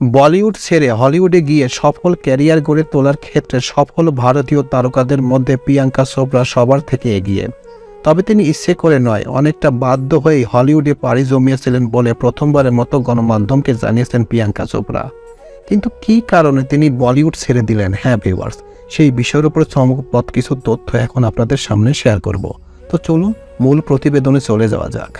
বলিউড ছেড়ে হলিউডে গিয়ে সফল ক্যারিয়ার গড়ে তোলার ক্ষেত্রে সফল ভারতীয় তারকাদের মধ্যে প্রিয়াঙ্কা চোপড়া সবার থেকে এগিয়ে। তবে তিনি ইচ্ছে করে নয়, অনেকটা বাধ্য হয়েই হলিউডে পাড়ি জমিয়েছিলেন বলে প্রথমবারের মতো গণমাধ্যমকে জানিয়েছেন প্রিয়াঙ্কা চোপড়া। কিন্তু কী কারণে তিনি বলিউড ছেড়ে দিলেন? হ্যাঁ ভিউয়ার্স সেই বিষয়ের উপর চমকপ্রদ কিছু তথ্য এখন আপনাদের সামনে শেয়ার করব। তো চলুন, মূল প্রতিবেদনে চলে যাওয়া যাক।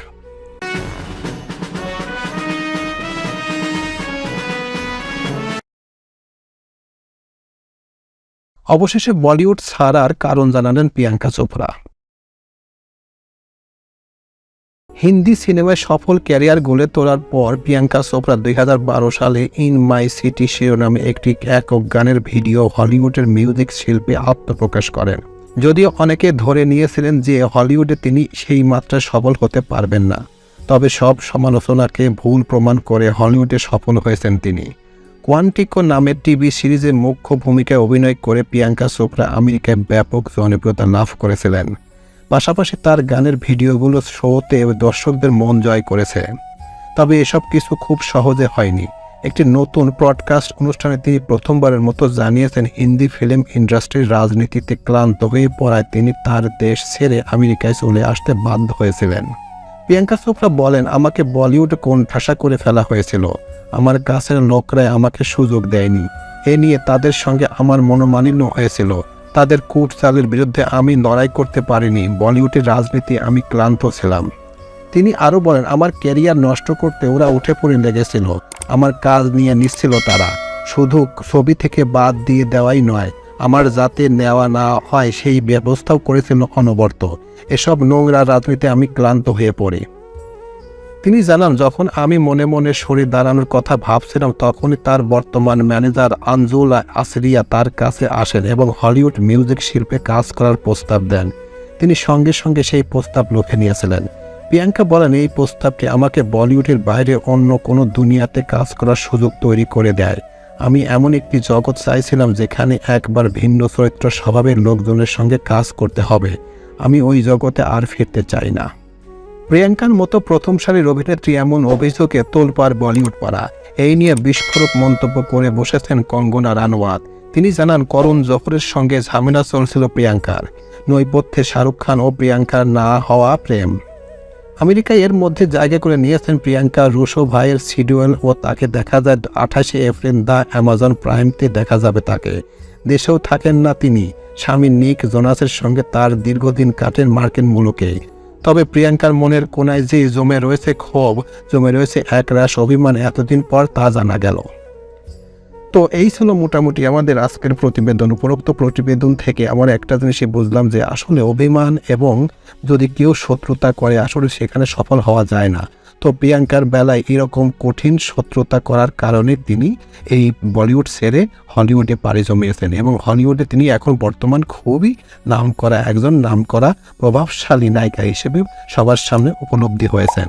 অবশেষে বলিউড ছাড়ার কারণ জানালেন প্রিয়াঙ্কা চোপড়া। হিন্দি সিনেমায় সফল ক্যারিয়ার গড়ে তোলার পর প্রিয়াঙ্কা চোপড়া দুই হাজার বারো সালে ইন মাই সিটি শিরোনামে একটি একক গানের ভিডিও হলিউডের মিউজিক শিল্পে আত্মপ্রকাশ করেন। যদিও অনেকে ধরে নিয়েছিলেন যে হলিউডে তিনি সেই মাত্রায় সফল হতে পারবেন না, তবে সব সমালোচনাকে ভুল প্রমাণ করে হলিউডে সফল হয়েছেন তিনি। কোয়ান্টিকো নামের টিভি সিরিজে মুখ্য ভূমিকায় অভিনয় করে প্রিয়াঙ্কা চোপড়া আমেরিকায় ব্যাপক জনপ্রিয়তা লাভ করেছিলেন। পাশাপাশি তার গানের ভিডিওগুলো শোতে দর্শকদের মন জয় করেছে। তবে এসব কিছু খুব সহজে হয়নি। একটি নতুন ব্রডকাস্ট অনুষ্ঠানে তিনি প্রথমবারের মতো জানিয়েছেন, হিন্দি ফিল্ম ইন্ডাস্ট্রির রাজনীতিতে ক্লান্ত হয়ে পড়ায় তিনি তার দেশ ছেড়ে আমেরিকায় চলে আসতে বাধ্য হয়েছিলেন। প্রিয়াঙ্কা চোপড়া বলেন, আমাকে বলিউড কোন ঠাসা করে ফেলা হয়েছিল। আমার কাছের লোকরাই আমাকে সুযোগ দেয়নি। এ নিয়ে তাদের সঙ্গে আমার মনোমালিন্য হয়েছিল। তাদের কূট চালের বিরুদ্ধে আমি লড়াই করতে পারিনি। বলিউডের রাজনীতি আমি ক্লান্ত ছিলাম। তিনি আরও বলেন, আমার ক্যারিয়ার নষ্ট করতে ওরা উঠে পড়ে লেগেছিল। আমার কাজ নিয়ে নিচ্ছিল তারা। শুধু ছবি থেকে বাদ দিয়ে দেওয়াই নয়, আমার যাতে নেওয়া না হয় সেই ব্যবস্থাও করেছিল অনবর্ত। এসব নোংরা রাজনীতি আমি ক্লান্ত হয়ে পড়ি। তিনি জানান, যখন আমি মনে মনে সরে দাঁড়ানোর কথা ভাবছিলাম, তখনই তার বর্তমান ম্যানেজার আঞ্জুলা আসরিয়া তার কাছে আসেন এবং হলিউড মিউজিক শিল্পে কাজ করার প্রস্তাব দেন। তিনি সঙ্গে সঙ্গে সেই প্রস্তাব লক্ষ্যে নিয়েছিলেন। প্রিয়াঙ্কা বলেন, এই প্রস্তাবটি আমাকে বলিউডের বাইরে অন্য কোনো দুনিয়াতে কাজ করার সুযোগ তৈরি করে দেয়। আমি এমন একটি জগৎ চাইছিলাম যেখানে একবার ভিন্ন চরিত্র স্বভাবের লোকজনের সঙ্গে কাজ করতে হবে। আমি ওই জগতে আর ফিরতে চাই না। প্রিয়াঙ্কার মতো প্রথম সারির অভিনেত্রী এমন অভিযোগে তোলপাড় বলিউড পাড়া। এই নিয়ে বিস্ফোরক মন্তব্য করে বসেছেন কঙ্গনা রানওয়াত। তিনি জানান, করণ জফরের সঙ্গে ঝামেলা চলছিল প্রিয়াঙ্কার। নৈপথ্যে শাহরুখ খান ও প্রিয়াঙ্কার না হওয়া প্রেম। আমেরিকায় এর মধ্যে জায়গা করে নিয়েছেন প্রিয়াঙ্কা, রুশো ভাইয়ের শিডিউল ও তাকে দেখা যায় আঠাশে এপ্রিল দ্য অ্যামাজন প্রাইমতে দেখা যাবে তাকে। দেশেও থাকেন না তিনি। স্বামী নিক জোনাসের সঙ্গে তার দীর্ঘদিন কাটেন মার্কিন মুলুকে তবে প্রিয়াঙ্কার মনের কোনায় যে জমে রয়েছে ক্ষোভ, জমে রয়েছে একরাশ অভিমান এতদিন পর তা জানা গেল। তো এই ছিল মোটামুটি আমাদের আজকের প্রতিবেদন, উপরোক্ত প্রতিবেদন থেকে আমার একটা জিনিসই বুঝলাম যে আসলে অভিমান এবং যদি কেউ শত্রুতা করে, আসলে সেখানে সফল হওয়া যায় না। তো প্রিয়াঙ্কার বেলায় এরকম কঠিন শত্রুতা করার কারণে তিনি এই বলিউড সেরে হলিউডে পাড়ি জমিয়েছেন এবং হলিউডে তিনি এখন বর্তমান খুবই নাম করা একজন নাম করা প্রভাবশালী নায়িকা হিসেবে সবার সামনে উপলব্ধি হয়েছেন।